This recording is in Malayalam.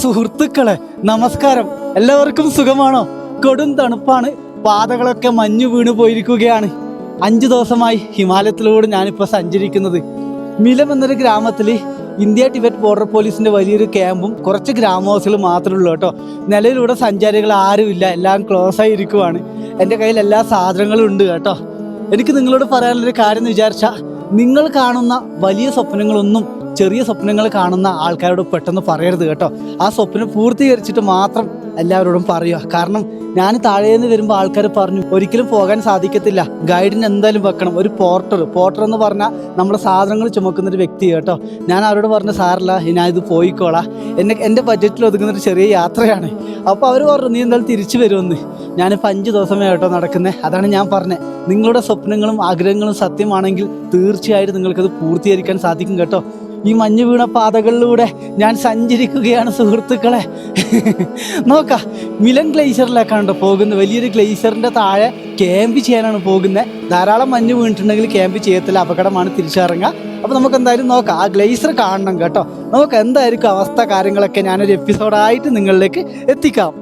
സുഹൃത്തുക്കളെ നമസ്കാരം. എല്ലാവർക്കും സുഖമാണോ? കൊടും തണുപ്പാണ്. പാതകളൊക്കെ മഞ്ഞു വീണു പോയിരിക്കുകയാണ്. അഞ്ചു ദിവസമായി ഹിമാലയത്തിലൂടെ ഞാനിപ്പോൾ സഞ്ചരിക്കുന്നത്. മിലം എന്നൊരു ഗ്രാമത്തിൽ ഇന്ത്യ ടിബറ്റ് ബോർഡർ പോലീസിന്റെ വലിയൊരു ക്യാമ്പും കുറച്ച് ഗ്രാമവാസികൾ മാത്രമേ ഉള്ളൂ കേട്ടോ. നിലവിലൂടെ സഞ്ചാരികൾ ആരുമില്ല എല്ലാം ക്ലോസ് ആയിരിക്കുവാണ് എന്റെ കയ്യിൽ എല്ലാ സാധനങ്ങളും ഉണ്ട് കേട്ടോ. എനിക്ക് നിങ്ങളോട് പറയാനുള്ളൊരു കാര്യം എന്ന് വിചാരിച്ചാൽ നിങ്ങൾ കാണുന്ന വലിയ സ്വപ്നങ്ങളൊന്നും ചെറിയ സ്വപ്നങ്ങൾ കാണുന്ന ആൾക്കാരോട് പെട്ടെന്ന് പറയരുത് കേട്ടോ. ആ സ്വപ്നം പൂർത്തീകരിച്ചിട്ട് മാത്രം എല്ലാവരോടും പറയുക. കാരണം ഞാൻ താഴെ താഴേന്ന് വരുമ്പോൾ ആൾക്കാർ പറഞ്ഞു ഒരിക്കലും പോകാൻ സാധിക്കത്തില്ല. ഗൈഡിന് എന്തായാലും വെക്കണം. ഒരു പോർട്ടർ പോർട്ടർ എന്ന് പറഞ്ഞാൽ നമ്മുടെ സാധനങ്ങൾ ചുമക്കുന്ന ഒരു വ്യക്തി കേട്ടോ. ഞാൻ അവരോട് പറഞ്ഞു സാറില്ല ഞാൻ ഇത് പോയിക്കോളാം. എന്നെ എന്റെ ബഡ്ജറ്റിൽ ഒതുങ്ങുന്ന ഒരു ചെറിയ യാത്രയാണ്. അപ്പോൾ അവർ പറഞ്ഞു നീ എന്തായാലും തിരിച്ചു വരുമെന്ന്. ഞാനിപ്പോൾ അഞ്ച് ദിവസമേ കേട്ടോ നടക്കുന്നത് അതാണ് ഞാൻ പറഞ്ഞത് നിങ്ങളുടെ സ്വപ്നങ്ങളും ആഗ്രഹങ്ങളും സത്യമാണെങ്കിൽ തീർച്ചയായിട്ടും നിങ്ങൾക്കത് പൂർത്തീകരിക്കാൻ സാധിക്കും കേട്ടോ. ഈ മഞ്ഞു വീണ പാതകളിലൂടെ ഞാൻ സഞ്ചരിക്കുകയാണ് സുഹൃത്തുക്കളെ. നോക്ക മിലൻ ഗ്ലേഷ്യറിലേക്കാണ് കേട്ടോ പോകുന്നത്? വലിയൊരു ഗ്ലേഷ്യറിന്റെ താഴെ ക്യാമ്പ് ചെയ്യാനാണ് പോകുന്നത് ധാരാളം മഞ്ഞ് വീണിട്ടുണ്ടെങ്കിൽ ക്യാമ്പ് ചെയ്യത്തില്ല അപകടമാണ് തിരിച്ചറങ്ങുക അപ്പോൾ നമുക്ക് എന്തായാലും നോക്കാം. ആ ഗ്ലേസർ കാണണം കേട്ടോ. നമുക്ക് എന്തായിരിക്കും അവസ്ഥ കാര്യങ്ങളൊക്കെ ഞാനൊരു എപ്പിസോഡായിട്ട് നിങ്ങളിലേക്ക് എത്തിക്കാം.